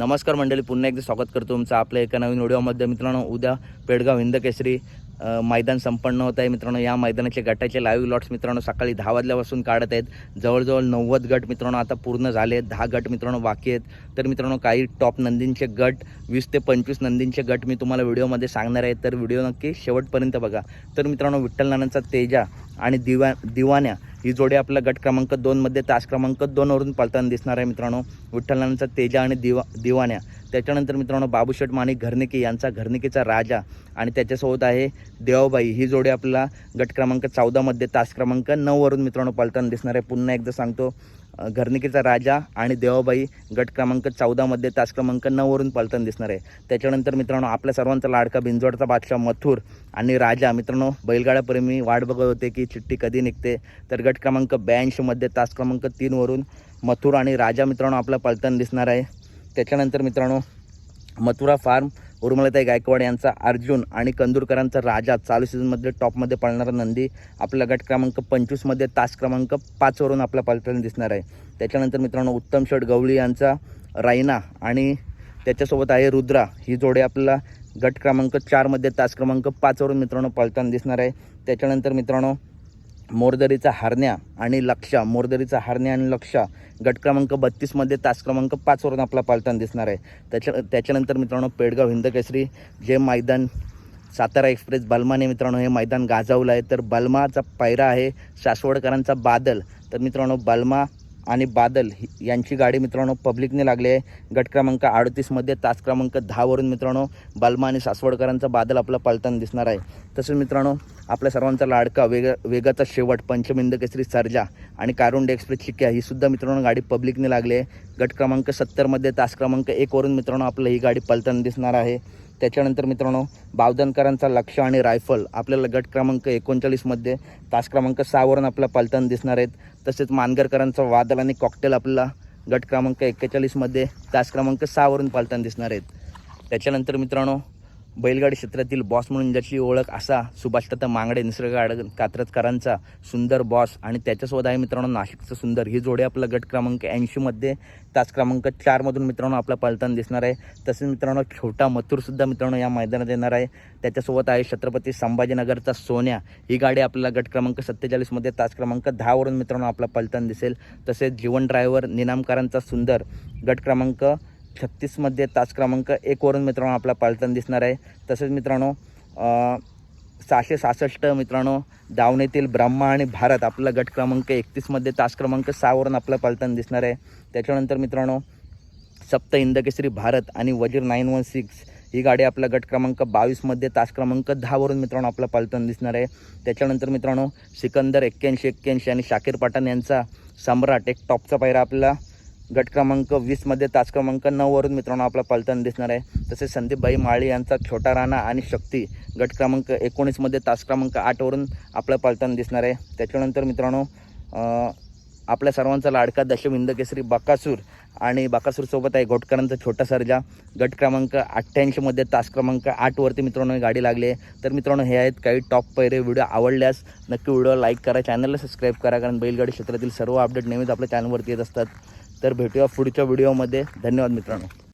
नमस्कार मंडळी पुन्हा एकदा स्वागत करतो तुमचं आपल्या एका नवीन व्हिडिओमध्ये मित्रांनो उद्या पेडगाव हिंद केसरी मैदान संपन्न होत आहे. मित्रांनो या मैदानाचे गटाचे लाईव्ह लॉट्स मित्रांनो सकाळी दहा वाजल्यापासून काढत आहेत. जवळजवळ नव्वद गट मित्रांनो आता पूर्ण झाले आहेत. दहा गट मित्रांनो बाकी आहेत. तर मित्रांनो काही टॉप नंदींचे गट वीस ते पंचवीस नंदींचे गट मी तुम्हाला व्हिडिओमध्ये सांगणार आहे. तर व्हिडिओ नक्की शेवटपर्यंत बघा. तर मित्रांनो विठ्ठल नानांचा तेजा आणि दिवा दिवाण्या ही जोडी आपला गट क्रमांक दोनमध्ये तास क्रमांक दोनवरून पळताना दिसणार आहे मित्रांनो. विठ्ठलांचा तेजा आणि दिवा दिवाण्या. त्याच्यानंतर मित्रांनो बाबूशेठ माणिक घरनिके यांचा घरनिकेचा राजा आणि त्याच्यासोबत आहे देवाबाई. ही जोडी आपल्याला गट क्रमांक चौदामध्ये तास क्रमांक नऊवरून मित्रांनो पळताना दिसणार आहे. पुन्हा एकदा सांगतो घरनिकेचा राजा आणि देवाबाई गट क्रमांक चौदामध्ये तास क्रमांक नऊवरून पळताना दिसणार आहे. त्याच्यानंतर मित्रांनो आपल्या सर्वांचा लाडका बिंजोडचा बादशाह मथुर आणि राजा मित्रांनो बैलगाड्याप्रेमी वाट बघत होते की चिठ्ठी कधी निघते? तर गट क्रमांक ब्याऐंशीमध्ये तास क्रमांक तीनवरून मथुर आणि राजा मित्रांनो आपला पलटण दिसणार आहे. त्याच्यानंतर मित्रांनो मथुरा फार्म उर्मलताई गायकवाड यांचा अर्जुन आणि कंदूरकरांचा राजा चालू सीझनमध्ये टॉपमध्ये पळणारा नंदी. आपला गट क्रमांक पंचवीसमध्ये तास क्रमांक पाचवरून आपला पलटण दिसणार आहे. त्याच्यानंतर मित्रांनो उत्तम शेठ गवळी यांचा रायना आणि त्याच्यासोबत आहे रुद्रा. ही जोडी आपल्याला गट क्रमांक चारमध्ये तास क्रमांक पाचवरून मित्रांनो पळताना दिसणार आहे. त्याच्यानंतर मित्रांनो मोरदरीचा हरण्या आणि लक्षा मोरदरीचा हरण्या आणि लक्षा गट क्रमांक बत्तीसमध्ये तास क्रमांक पाचवरून आपला पालताना दिसणार आहे. त्याच्या त्याच्यानंतर मित्रांनो पेडगाव हिंद केसरी जे मैदान सातारा एक्सप्रेस बलमाने मित्रांनो हे मैदान गाजवलं आहे. तर बलमाचा पायरा आहे सासवडकरांचा बादल. तर मित्रांनो बलमा आणि बादल ही- यांची गाडी मित्रांनो पब्लिकने लागली आहे. गट क्रमांक अडतीसमध्ये तास क्रमांक दहावरून मित्रांनो बालमा आणि सासवडकरांचा बादल आपला पलताना दिसणार आहे. तसंच मित्रांनो आपल्या सर्वांचा लाडका वेग वेगाचा शेवट पंचमिंद केसरी सर्जा आणि कारुंड एक्सप्रेस चिक्या ही सुद्धा मित्रांनो गाडी पब्लिकने लागली आहे. गट क्रमांक सत्तरमध्ये तास क्रमांक एकवरून मित्रांनो आपलं ही गाडी पलताना दिसणार आहे. त्याच्यानंतर मित्रांनो बावधनकरांचा लक्ष आणि रायफल. आपल्याला गट क्रमांक एकोणचाळीसमध्ये तास क्रमांक सहावरून आपला पलतन दिसणार आहेत. तसेच मानगरकरांचा वादल आणि कॉकटेल आपल्याला गट क्रमांक एक्केचाळीसमध्ये तास क्रमांक सहावरून पलताना दिसणार आहेत. त्याच्यानंतर मित्रांनो बैलगाडी क्षेत्रातील बॉस म्हणून ज्याची ओळख असा सुभाषदत्त मांगडे निसर्ग गाड कात्रजकरांचा सुंदर बॉस आणि त्याच्यासोबत आहे मित्रांनो नाशिकचं सुंदर. ही जोडी आपला गट क्रमांक ऐंशीमध्ये तास क्रमांक चारमधून मित्रांनो आपला पलताना दिसणार आहे. तसेच मित्रांनो छोटा मथुरसुद्धा मित्रांनो या मैदानात येणार आहे. त्याच्यासोबत आहे छत्रपती संभाजीनगरचा सोन्या. ही गाडी आपल्याला गट क्रमांक सत्तेचाळीसमध्ये तास क्रमांक दहावरून मित्रांनो आपला पलताना दिसेल. तसेच जीवन ड्रायव्हर निनामकारांचा सुंदर गट क्रमांक छत्तीसमध्ये तास क्रमांक एकवरून मित्रांनो आपला पाळताना दिसणार आहे. तसेच मित्रांनो सहाशे सहासष्ट मित्रांनो दावणीतील ब्रह्मा आणि भारत आपला गट क्रमांक एकतीसमध्ये तास क्रमांक सहावरून आपला पाळताना दिसणार आहे. त्याच्यानंतर मित्रांनो सप्त इंदकेसरी भारत आणि वजीर नाईन वन सिक्स ही गाडी आपला गट क्रमांक बावीसमध्ये तास क्रमांक दहावरून मित्रांनो आपला पालताना दिसणार आहे. त्याच्यानंतर मित्रांनो सिकंदर एक्क्याऐंशी एक्क्याऐंशी आणि शाकीर पाटण यांचा सम्राट एक टॉपचा पायरा आपला गट क्रमांक वीसमध्ये तास क्रमांक नऊवरून मित्रांनो आपला पलताना दिसणार आहे. तसेच संदीपबाई माळी यांचा छोटा राणा आणि शक्ती गट क्रमांक एकोणीसमध्ये तास क्रमांक आठवरून आपलं पलताना दिसणार आहे. त्याच्यानंतर मित्रांनो आपल्या सर्वांचा लाडका दशविंद केसरी बकासूर आणि बकासूरसोबत आहे घोटकरांचा छोटा सर्जा. गट क्रमांक अठ्ठ्याऐंशीमध्ये तास क्रमांक आठवरती मित्रांनो ही गाडी लागली आहे. तर मित्रांनो हे आहेत काही टॉप पैरे व्हिडिओ आवडल्यास नक्की व्हिडिओ लाईक करा चॅनलला सबस्क्राईब करा कारण बैलगाडी क्षेत्रातील सर्व अपडेट नेहमीच आपल्या चॅनलवरती येत असतात. तर भेटूया पुढच्या व्हिडिओमध्ये धन्यवाद मित्रांनो.